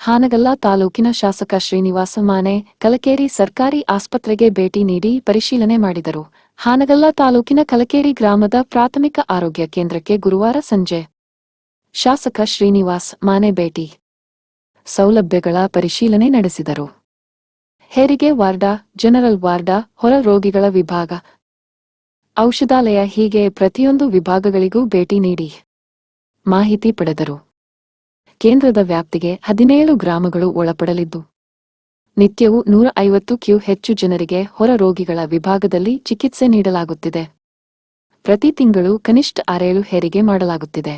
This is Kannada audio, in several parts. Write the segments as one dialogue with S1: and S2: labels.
S1: ಹಾನಗಲ್ಲ ತಾಲೂಕಿನ ಶಾಸಕ ಶ್ರೀನಿವಾಸ ಮಾನೆ ಕಲಕೇರಿ ಸರ್ಕಾರಿ ಆಸ್ಪತ್ರೆಗೆ ಭೇಟಿ ನೀಡಿ ಪರಿಶೀಲನೆ ಮಾಡಿದರು. ಹಾನಗಲ್ಲ ತಾಲೂಕಿನ ಕಲಕೇರಿ ಗ್ರಾಮದ ಪ್ರಾಥಮಿಕ ಆರೋಗ್ಯ ಕೇಂದ್ರಕ್ಕೆ ಗುರುವಾರ ಸಂಜೆ ಶಾಸಕ ಶ್ರೀನಿವಾಸ್ ಮಾನೆ ಭೇಟಿ ಸೌಲಭ್ಯಗಳ ಪರಿಶೀಲನೆ ನಡೆಸಿದರು. ಹೆರಿಗೆ ವಾರ್ಡ, ಜನರಲ್ ವಾರ್ಡ, ಹೊರ ರೋಗಿಗಳ ವಿಭಾಗ, ಔಷಧಾಲಯ ಹೀಗೆ ಪ್ರತಿಯೊಂದು ವಿಭಾಗಗಳಿಗೂ ಭೇಟಿ ನೀಡಿ ಮಾಹಿತಿ ಪಡೆದರು. ಕೇಂದ್ರದ ವ್ಯಾಪ್ತಿಗೆ ಹದಿನೇಳು ಗ್ರಾಮಗಳು ಒಳಪಡಲಿದ್ದು, ನಿತ್ಯವೂ ನೂರ ಐವತ್ತು ಕ್ಯೂ ಹೆಚ್ಚು ಜನರಿಗೆ ಹೊರ ರೋಗಿಗಳ ವಿಭಾಗದಲ್ಲಿ ಚಿಕಿತ್ಸೆ ನೀಡಲಾಗುತ್ತಿದೆ. ಪ್ರತಿ ತಿಂಗಳು ಕನಿಷ್ಠ ಆರೇಳು ಹೆರಿಗೆ ಮಾಡಲಾಗುತ್ತಿದೆ?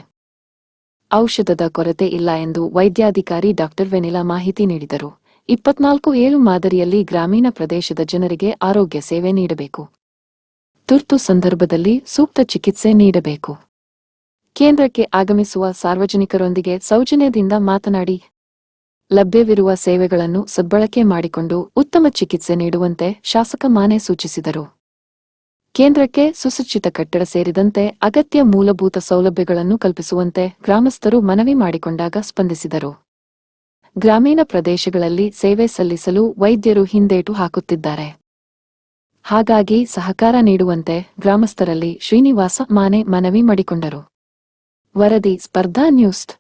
S1: ಔಷಧದ ಕೊರತೆ ಇಲ್ಲ ಎಂದು ವೈದ್ಯಾಧಿಕಾರಿ ಡಾಕ್ಟರ್ ವೆನಿಲಾ ಮಾಹಿತಿ ನೀಡಿದರು. ಇಪ್ಪತ್ನಾಲ್ಕು ಏಳು ಮಾದರಿಯಲ್ಲಿ ಗ್ರಾಮೀಣ ಪ್ರದೇಶದ ಜನರಿಗೆ ಆರೋಗ್ಯ ಸೇವೆ ನೀಡಬೇಕು. ತುರ್ತು ಸಂದರ್ಭದಲ್ಲಿ ಸೂಕ್ತ ಚಿಕಿತ್ಸೆ ನೀಡಬೇಕು. ಕೇಂದ್ರಕ್ಕೆ ಆಗಮಿಸುವ ಸಾರ್ವಜನಿಕರೊಂದಿಗೆ ಸೌಜನ್ಯದಿಂದ ಮಾತನಾಡಿ, ಲಭ್ಯವಿರುವ ಸೇವೆಗಳನ್ನು ಸದ್ಬಳಕೆ ಮಾಡಿಕೊಂಡು ಉತ್ತಮ ಚಿಕಿತ್ಸೆ ನೀಡುವಂತೆ ಶಾಸಕ ಮಾನೆ ಸೂಚಿಸಿದರು. ಕೇಂದ್ರಕ್ಕೆ ಸುಸಜ್ಜಿತ ಕಟ್ಟಡ ಸೇರಿದಂತೆ ಅಗತ್ಯ ಮೂಲಭೂತ ಸೌಲಭ್ಯಗಳನ್ನು ಕಲ್ಪಿಸುವಂತೆ ಗ್ರಾಮಸ್ಥರು ಮನವಿ ಮಾಡಿಕೊಂಡಾಗ ಸ್ಪಂದಿಸಿದರು. ಗ್ರಾಮೀಣ ಪ್ರದೇಶಗಳಲ್ಲಿ ಸೇವೆ ಸಲ್ಲಿಸಲು ವೈದ್ಯರು ಹಿಂದೇಟು ಹಾಕುತ್ತಿದ್ದಾರೆ. ಹಾಗಾಗಿ ಸಹಕಾರ ನೀಡುವಂತೆ ಗ್ರಾಮಸ್ಥರಲ್ಲಿ ಶ್ರೀನಿವಾಸ ಮಾನೆ ಮನವಿ ಮಾಡಿಕೊಂಡರು. Варади Спарданіуст